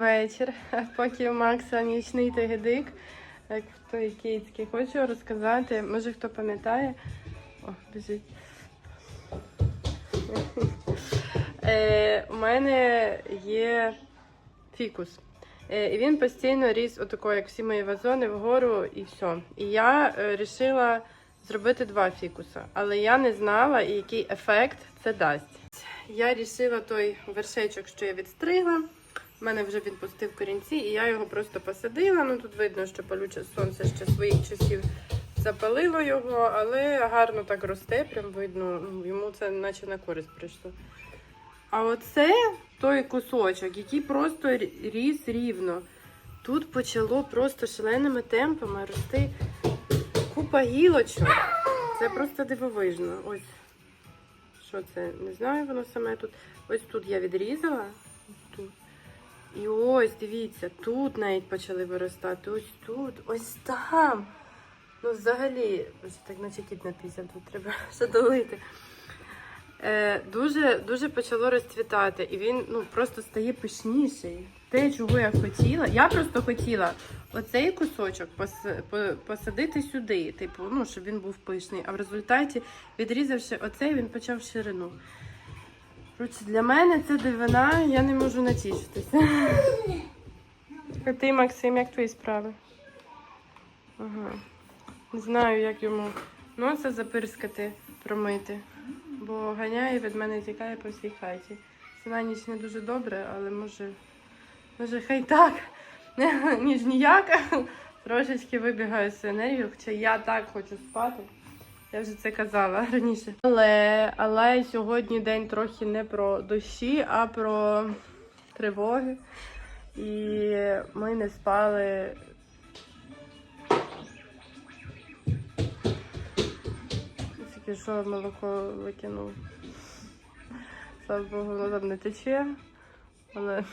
Вечір, поки у Макса нічний тигедик, як в той кицьки. Хочу розказати, може хто пам'ятає. О, біжить. Е, у мене є фікус. Е, і він постійно ріс отако, як всі мої вазони, вгору і все. І я вирішила зробити два фікуса, але я не знала, який ефект це дасть. Я вирішила той вершечок, що я відстригла. У мене вже він пустив корінці, і я його просто посадила. Ну тут видно, що палюче сонце ще своїх часів запалило його, але гарно так росте, прям видно, ну, йому це наче на користь прийшло. А оце той кусочок, який просто ріс рівно. Тут почало просто шаленими темпами рости купа гілочок. Це просто дивовижно. Ось що це? Не знаю, воно саме тут. Ось тут я відрізала. І ось, дивіться, тут навіть почали виростати. Ось тут, ось там. Ну, взагалі, так наче кіт напісяв, тут треба ще долити. Е, дуже, дуже почало розцвітати, і він ну, просто стає пишніший. Те, чого я хотіла. Я просто хотіла оцей кусочок пос- по- посадити сюди, типу, ну, щоб він був пишний. А в результаті, відрізавши оцей, він почав ширину. Коротше, для мене це дивина, я не можу натішитися. А ти, Максим, як твої справи? Ага. Не знаю, як йому носа запирскати, промити, бо ганяє від мене тікає по всій хаті. Це на ніч не дуже добре, але може, може хай так, ніж ніяк. Трошечки вибігаю з енергію, хоча я так хочу спати. Я вже це казала раніше. Але, але сьогодні день трохи не про дощі, а про тривоги. І ми не спали. Тільки що молоко викинув. Слава Богу, воно там не тече. Але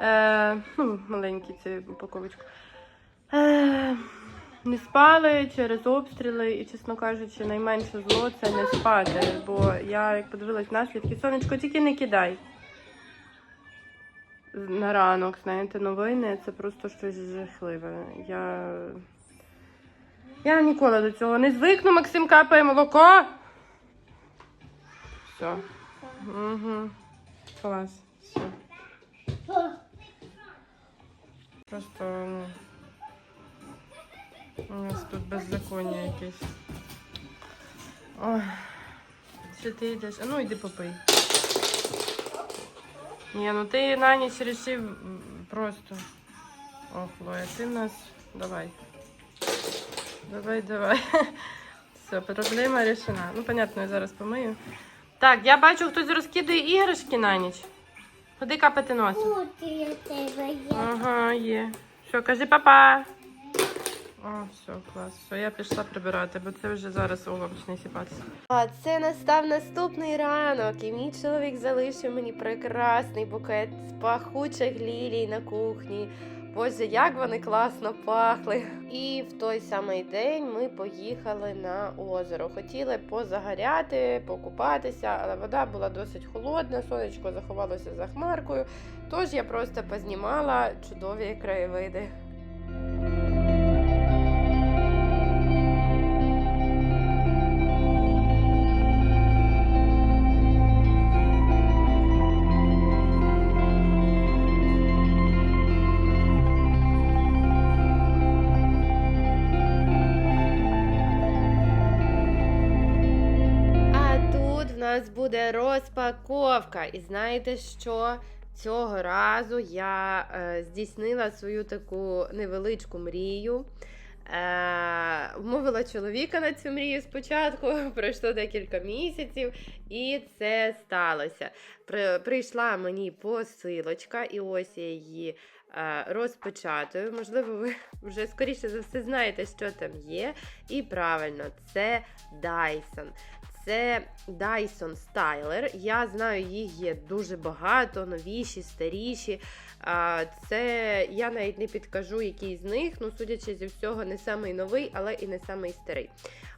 е, ну, маленький цей упаковочку. Е, не спали через обстріли, і, чесно кажучи, найменше зло це не спати. Бо я як подивилась наслідки, сонечко, тільки не кидай. На ранок, знаєте, новини це просто щось жахливе. Я. Я ніколи до цього не звикну, Максим капає молоко. Все. Угу. Клас. Все. Просто, ну. У нас тут беззаконня якесь. Ой. Що ти йдеш? А ну йди попий. Ні, ну ти на ніч рішив просто. О, Хлоя, ти в нас. Давай. Давай, давай. Все, проблема рішена. Ну, понятно, я зараз помию. Так, я бачу, хтось розкидує іграшки на ніч. Ходи капати носом. Ага, є. Що, кажи папа. О, все, клас. Все, я пішла прибирати, бо це вже зараз олом почне сіпатися. А це настав наступний ранок, і мій чоловік залишив мені прекрасний букет з пахучих лілій на кухні. Боже, як вони класно пахли. І в той самий день ми поїхали на озеро. Хотіли позагоряти, покупатися, але вода була досить холодна, сонечко заховалося за хмаркою. Тож я просто познімала чудові краєвиди. Буде розпаковка. І знаєте що? Цього разу я е, здійснила свою таку невеличку мрію. Е, вмовила чоловіка на цю мрію спочатку, пройшло декілька місяців, і це сталося. При, прийшла мені посилочка, і ось я її е, розпечатую. Можливо, ви вже скоріше за все знаєте, що там є. І правильно, це Dyson. Це Dyson Styler. Я знаю, їх є дуже багато, новіші, старіші. Це я навіть не підкажу, який з них. Ну, судячи зі всього, не самий новий, але і не самий старий.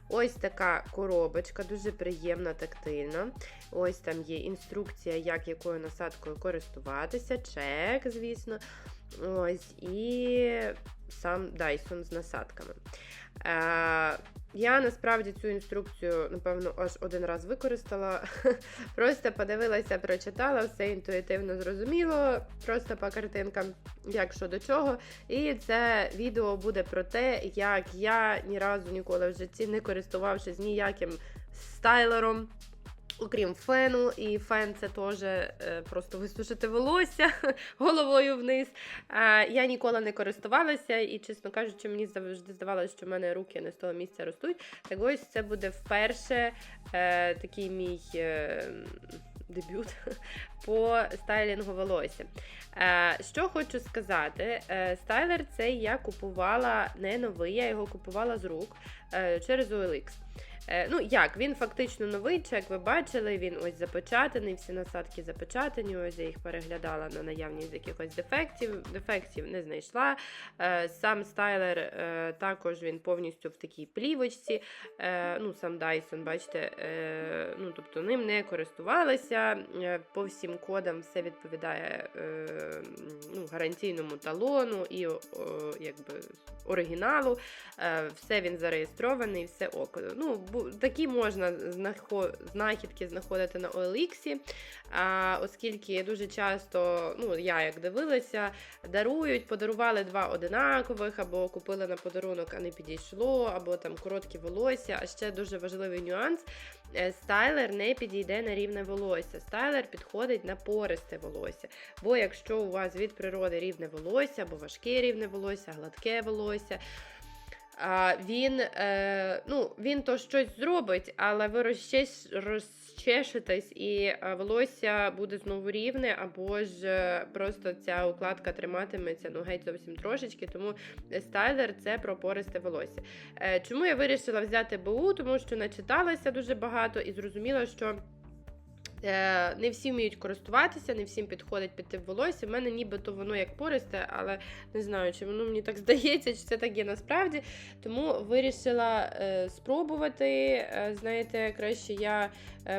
Ось така коробочка, дуже приємна, тактильна. Ось там є інструкція, як якою насадкою користуватися, чек, звісно. Ось, і сам Dyson з насадками. Е, я насправді цю інструкцію, напевно, аж один раз використала. Просто подивилася, прочитала, все інтуїтивно зрозуміло, просто по картинкам, як що до чого. І це відео буде про те, як я ні разу ніколи в житті не користувавшись ніяким стайлером. Окрім фену, і фен це теж е, просто висушити волосся головою вниз. Я ніколи не користувалася, і, чесно кажучи, мені завжди здавалося, що в мене руки не з того місця ростуть. Так ось це буде вперше е, такий мій. Е, Дебют по стайлінгу волосся. Що хочу сказати, стайлер цей я купувала не новий, я його купувала з рук через OLX. Е, Ну, як, він фактично новий, чек ви бачили, він ось запечатаний, всі насадки запечатані, ось я їх переглядала на наявність якихось дефектів. Дефектів не знайшла. Е, Сам стайлер е, також він повністю в такій плівочці. Ну, сам Dyson, бачите, ну, тобто ним не користувалася. По всім кодам все відповідає ну, гарантійному талону і якби, оригіналу. Все він зареєстрований, все ок. Ну, такі можна знахідки знаходити на OLX, оскільки дуже часто, ну, я як дивилася, дарують, подарували два одинакових, або купили на подарунок, а не підійшло, або там короткі волосся. А ще дуже важливий нюанс. е, Стайлер не підійде на рівне волосся. Стайлер підходить на пористе волосся. Бо якщо у вас від природи рівне волосся, або важке рівне волосся, гладке волосся, він, е, ну, він то щось зробить, але ви розчеш, розчешетесь і е, волосся буде знову рівне, або ж е, просто ця укладка триматиметься ну, геть зовсім трошечки. Тому стайлер це про пористе волосся. Чому я вирішила взяти БУ? Тому що начиталася дуже багато і зрозуміла, що. Е, Не всі вміють користуватися, не всім підходить під тип волосся. У мене нібито воно як пористе, але не знаю, чи воно мені так здається, чи це так є насправді. Тому вирішила е, спробувати. Е, знаєте, краще я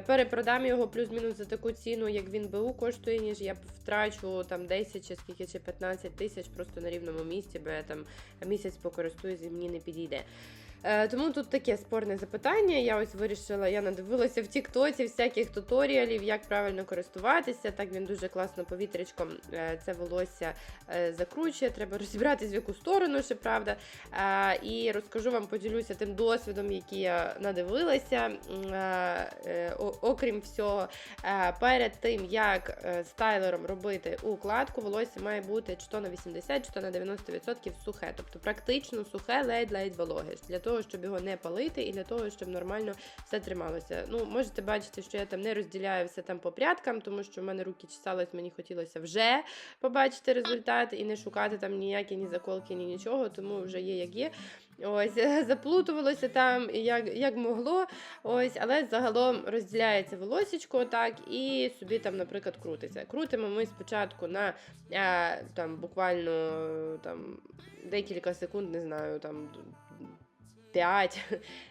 перепродам його плюс-мінус за таку ціну, як він БУ коштує, ніж я втрачу там 10 чи скільки чи 15 тисяч просто на рівному місці, бо я там місяць покористуюсь і мені не підійде. Е, Тому тут таке спорне запитання. Я ось вирішила, я надивилася в Тіктоці всяких туторіалів, як правильно користуватися. Так він дуже класно повітрячком е, це волосся е, закручує. Треба розібратись в яку сторону, ще правда. І розкажу вам, поділюся тим досвідом, який я надивилася. Окрім всього, перед тим як стайлером робити укладку, волосся має бути чи то на 80, чи то на 90% сухе, тобто практично сухе, ледь-ледь вологе, для того, щоб його не палити, і для того, щоб нормально все трималося. Ну, можете бачити, що я там не розділяю все там по прядкам, тому що в мене руки чесались, мені хотілося вже побачити результат і не шукати там ніякі ні заколки, ні нічого, тому вже є як є. Ось заплутувалося там як, як могло. Ось, але загалом розділяється волосічко так і собі там, наприклад, крутиться. Крутимо ми спочатку на е, там буквально там декілька секунд, не знаю, там. 5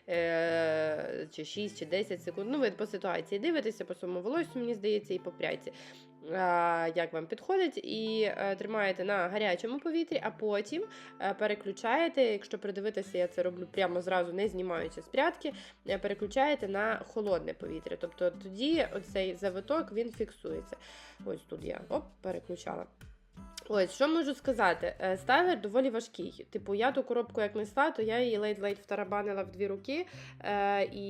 е, чи 6 чи 10 секунд. Ну, ви по ситуації дивитеся по своєму волосю, мені здається, і по прядці. Як вам підходить, і е, тримаєте на гарячому повітрі, а потім е, переключаєте, якщо придивитися, я це роблю прямо зразу, не знімаючи з прядки, е, переключаєте на холодне повітря. Тобто тоді оцей завиток він фіксується. Ось тут я оп, переключала. Ось, що можу сказати? Е, Стайлер доволі важкий. Типу, я ту коробку як несла, то я її ледь-ледь втарабанила в дві руки. Е, і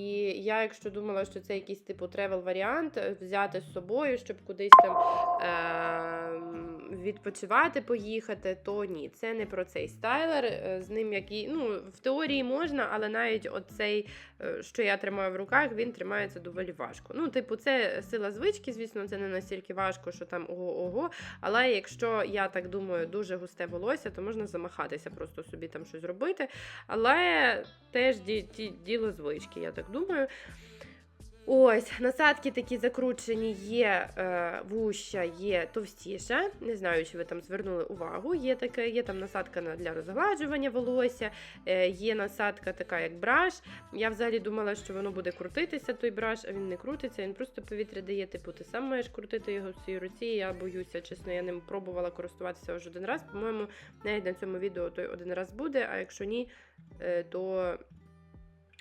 я, якщо думала, що це якийсь типу тревел варіант, е, взяти з собою, щоб кудись там е, відпочивати, поїхати, то ні, це не про цей стайлер. Е, З ним який, ну, в теорії можна, але навіть оцей, е, що я тримаю в руках, він тримається доволі важко. Ну, типу, це сила звички, звісно, це не настільки важко, що там ого-ого. Але якщо я так думаю, дуже густе волосся, то можна замахатися, просто собі там щось робити. Але теж ді, ді, діло звички, я так думаю. Ось, насадки такі закручені, є е, вуща, є товстіша. Не знаю, чи ви там звернули увагу. Є таке, є там насадка для розгладжування волосся, е, є насадка така, як браш. Я взагалі думала, що воно буде крутитися, той браш, а він не крутиться, він просто повітря дає. Типу, ти сам маєш крутити його в цій руці. Я боюся, чесно, я ним пробувала користуватися вже один раз. По-моєму, навіть на цьому відео той один раз буде, а якщо ні, е, то.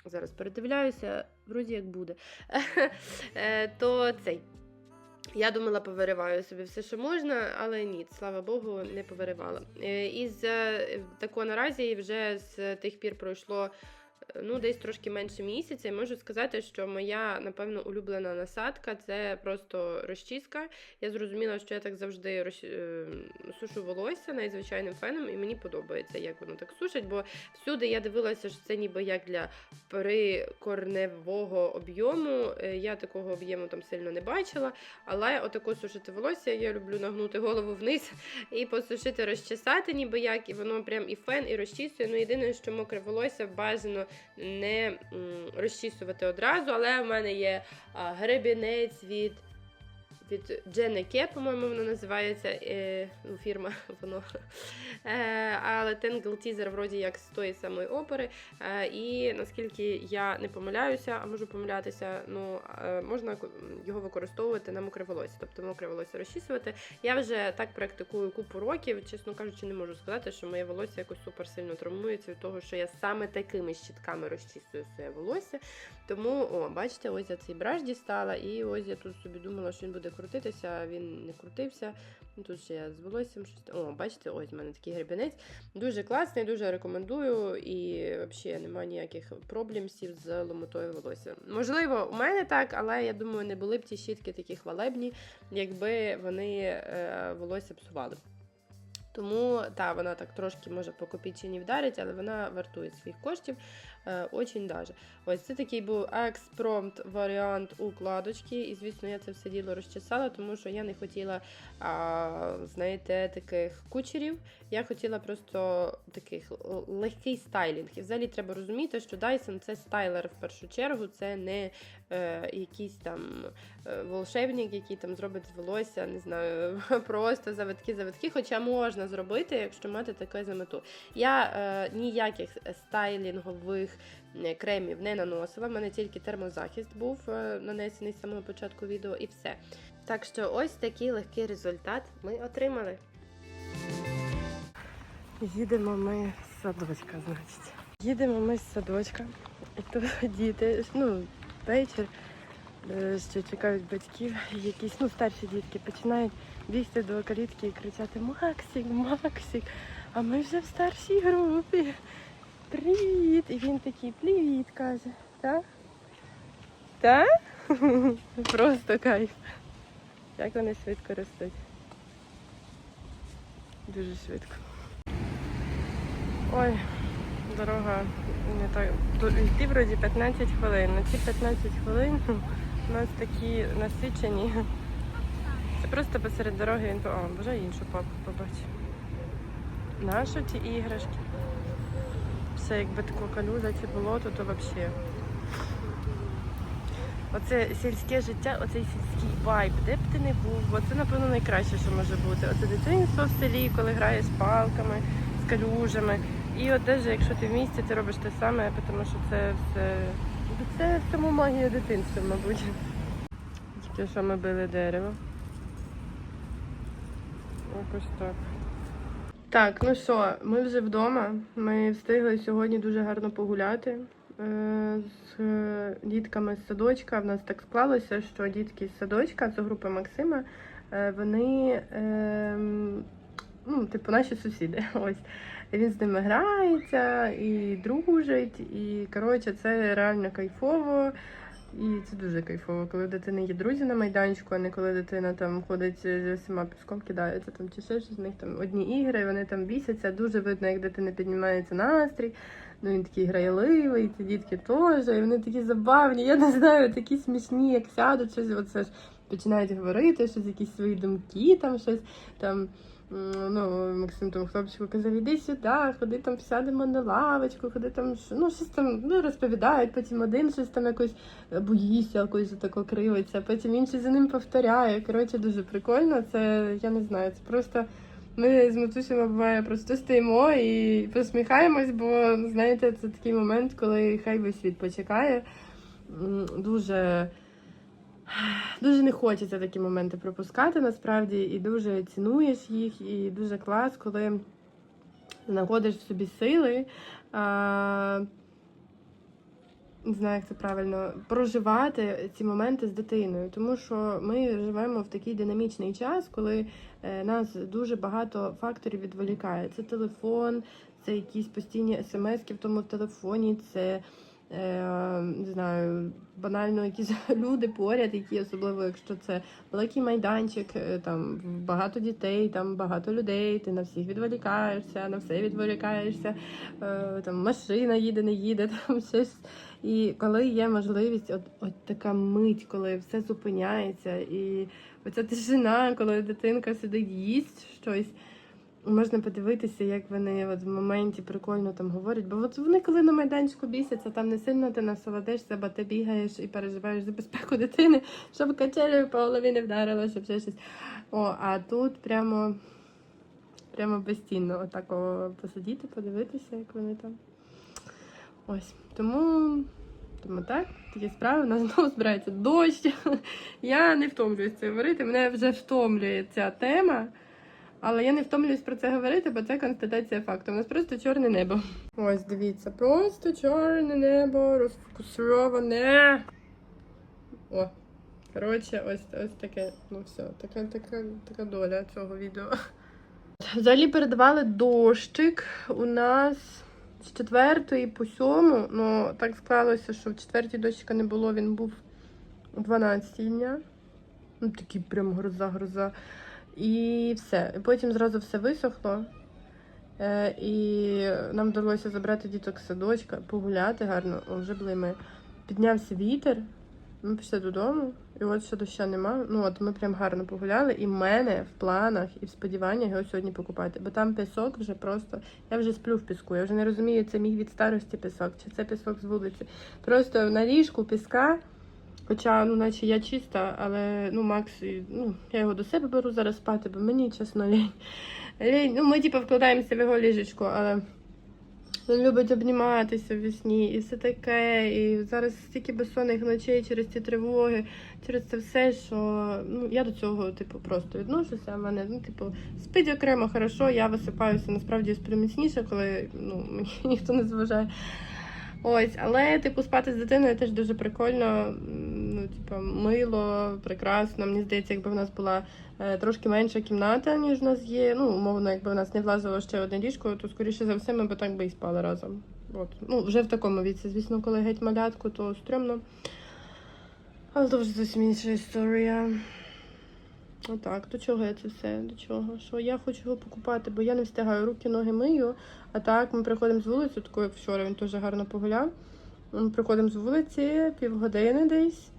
Зараз передивляюся, вроді як буде. Е, То цей. Я думала, повириваю собі все, що можна, але ні, слава Богу, не повиривала. І з е, такого наразі вже з тих пір пройшло е, ну, десь трошки менше місяця. І можу сказати, що моя, напевно, улюблена насадка це просто розчіска. Я зрозуміла, що я так завжди роз... е, сушу волосся найзвичайним феном, і мені подобається, як воно так сушить, бо всюди я дивилася, що це ніби як для прикорневого об'єму. Е, Я такого об'єму там сильно не бачила. Але отако сушити волосся, я люблю нагнути голову вниз і посушити, розчесати, ніби як, і воно прям і фен, і розчісує. Ну, єдине, що мокре волосся бажано не розчісувати одразу, але в мене є гребінець від. Від Дженеке, по-моєму, воно називається е, ну, фірма, воно. Е, але Tangle Teaser вроді як з тої самої опери. Е, і наскільки я не помиляюся, а можу помилятися, ну е, можна його використовувати на мокре волосся, тобто мокре волосся розчісувати. Я вже так практикую купу років. Чесно кажучи, не можу сказати, що моє волосся якось супер сильно травмується від того, що я саме такими щітками розчісую своє волосся. Тому, о, бачите, ось я цей браш дістала, і ось я тут собі думала, що він буде крутитися, він не крутився. Ну, Тут ще я з волоссям щось. О, бачите, ось в мене такий гребінець. Дуже класний, дуже рекомендую. І взагалі немає ніяких проблемсів з ломотою волосся. Можливо, у мене так, але я думаю, не були б ті щітки такі хвалебні, якби вони е, волосся псували. Тому та, вона так трошки може по копійчині вдарить, але вона вартує своїх коштів. Е, очень даже. Ось це такий був експромт варіант укладочки. І, звісно, я це все діло розчесала, тому що я не хотіла, а, знаєте, таких кучерів. Я хотіла просто таких легкий стайлінг. І взагалі треба розуміти, що Dyson це стайлер в першу чергу, це не е, якийсь там е, волшебник, який там зробить з волосся, не знаю, просто завитки-завитки. Хоча можна зробити, якщо мати таке за мету. Я е, ніяких стайлінгових е, кремів не наносила. в мене тільки термозахист був е, нанесений з самого початку відео, і все. Так що ось такий легкий результат ми отримали. Їдемо ми з садочка, значить. Їдемо ми з садочка. І тут діти, ну, вечір, е, що чекають батьків, якісь ну, старші дітки починають бігти до калітки і кричати Максик, Максик, а ми вже в старшій групі. Привіт! І він такий привіт каже. Так? Так? Просто кайф. Як вони швидко ростуть. Дуже швидко. Ой, дорога не так. Йти вроді 15 хвилин. На ці 15 хвилин у нас такі насичені. Це просто посеред дороги він. О, боже, іншу папу побачив. Нащо ті іграшки? Все, якби тако калюза чи болото, то взагалі. Оце сільське життя, оцей сільський вайб, де б ти не був, оце, напевно, найкраще, що може бути. Оце дитинство в селі, коли граєш з палками, з калюжами. І от навіть якщо ти в місті, ти робиш те саме, тому що це все. Це в цьому магія дитинства, мабуть. Тільки що ми били дерево. Якось так. Так, ну що, ми вже вдома. Ми встигли сьогодні дуже гарно погуляти е, з е, дітками з садочка. В нас так склалося, що дітки з садочка, з групи Максима, е, вони, е, ну, типу, наші сусіди. Ось. Він з ними грається і дружить. І коротше, це реально кайфово. І це дуже кайфово, коли в дитини є друзі на майданчику, а не коли дитина там ходить з всіма піском кидається там чи ще щось. В них там одні ігри, вони там бісяться. Дуже видно, як дитини піднімається настрій. Ну він такий грайливий, ці дітки теж, і вони такі забавні. Я не знаю, такі смішні, як сядуть щось, оце ж починають говорити, щось, якісь свої думки, там щось там. Ну, Максим тому хлопчику казав, іди сюди, ходи там сядемо на лавочку, ходи там, ну, щось там ну, розповідають, потім один щось там якось е, боїться, якось тако кривиться, потім інший за ним повторяє. Коротше, дуже прикольно. Це я не знаю, це просто. Ми з матусями буває просто стоїмо і посміхаємось, бо знаєте, це такий момент, коли хай весь світ почекає. Дуже, дуже не хочеться такі моменти пропускати насправді, і дуже цінуєш їх, і дуже клас, коли знаходиш в собі сили. А, не знаю, як це правильно, проживати ці моменти з дитиною, тому що ми живемо в такий динамічний час, коли е, нас дуже багато факторів відволікає. Це телефон, це якісь постійні смски в тому телефоні, це не знаю, банально якісь люди поряд, які особливо, якщо це великий майданчик, е, там багато дітей, там багато людей, ти на всіх відволікаєшся, на все відволікаєшся, е, там машина їде, не їде, там щось. І коли є можливість, от, от така мить, коли все зупиняється, і оця тишина, коли дитинка сидить, їсть щось. Можна подивитися, як вони от в моменті прикольно там говорять. Бо от вони, коли на майданчику бісяться, там не сильно ти насолодишся, бо ти бігаєш і переживаєш за безпеку дитини, щоб качелею по голові не вдарило, щоб ще щось. О, а тут прямо, прямо безцінно отак посидіти, подивитися, як вони там. Ось. Тому. Тому так, такі справи. У нас знову збирається дощ. Я не втомлююсь це говорити. Мене вже втомлює ця тема. Але я не втомлююсь про це говорити, бо це констатація факту. У нас просто чорне небо. Ось, дивіться, просто чорне небо, розфокусоване. О, коротше, ось ось таке. Ну все, така, така, така доля цього відео. Взагалі передавали дощик у нас з четвертої по сьому. Ну, так склалося, що в четвертій дощика не було, він був о 12 дня. Ну, такий прям гроза-гроза. І все. І потім зразу все висохло. Е, і нам вдалося забрати діток з садочка, погуляти гарно, вже були ми. Піднявся вітер, ми пішли додому, і от ще доща нема. Ну от ми прям гарно погуляли, і в мене в планах і в сподіваннях його сьогодні покупати. Бо там пісок вже просто. Я вже сплю в піску. Я вже не розумію, це мій від старості пісок, чи це пісок з вулиці. Просто на ліжку піска. Хоча, ну, наче я чиста, але ну, Макс, ну, я його до себе беру зараз спати, бо мені чесно лінь. лінь. Ну, ми типу вкладаємося в його ліжечко, але він любить обніматися в вісні і все таке. І зараз стільки безсонних ночей через ці тривоги, через це все, що ну, я до цього, типу, просто відношуся. У мене, ну, типу, спить окремо хорошо, я висипаюся насправді сплю міцніше, коли ну, мені ніхто не зважає. Ось, але типу спати з дитиною теж дуже прикольно. Типу, мило, прекрасно. Мені здається, якби в нас була е, трошки менша кімната, ніж в нас є. Ну, умовно, якби в нас не влазило ще одне ліжко, то скоріше за все ми б так би і спали разом. От. Ну, вже в такому віці. Звісно, коли геть малятку, то стрьомно. Але то вже зовсім інша історія. Отак, до чого я це все? До чого? Що я хочу його покупати, бо я не встигаю руки, ноги мию. А так ми приходимо з вулиці, такою як вчора він теж гарно погуляв. Ми приходимо з вулиці, півгодини десь.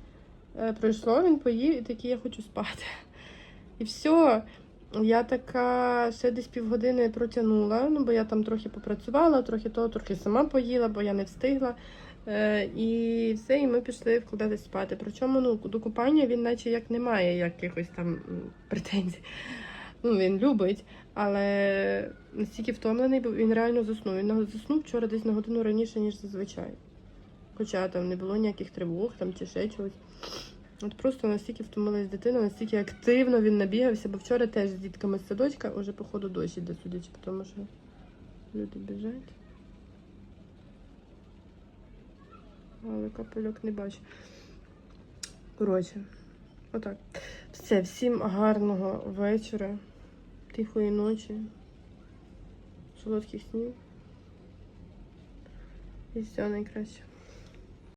Е, Пройшло, він поїв і такий, я хочу спати. І все. Я така ще десь півгодини протягнула, ну бо я там трохи попрацювала, трохи того, трохи сама поїла, бо я не встигла. Е, і все, і ми пішли вкладатись спати. Причому ну, до купання він наче як не має якихось там претензій. Ну, він любить, але настільки втомлений, бо він реально заснув. Він заснув вчора десь на годину раніше, ніж зазвичай. Хоча там не було ніяких тривог там, чи ще чогось. От просто настільки втомилась дитина, настільки активно він набігався, бо вчора теж з дітками з садочка уже, походу, дощ іде, судячи, тому що люди біжать. Але капельок не бачу. Коротше, отак. Все, всім гарного вечора, тихої ночі, солодких снів. І все найкраще.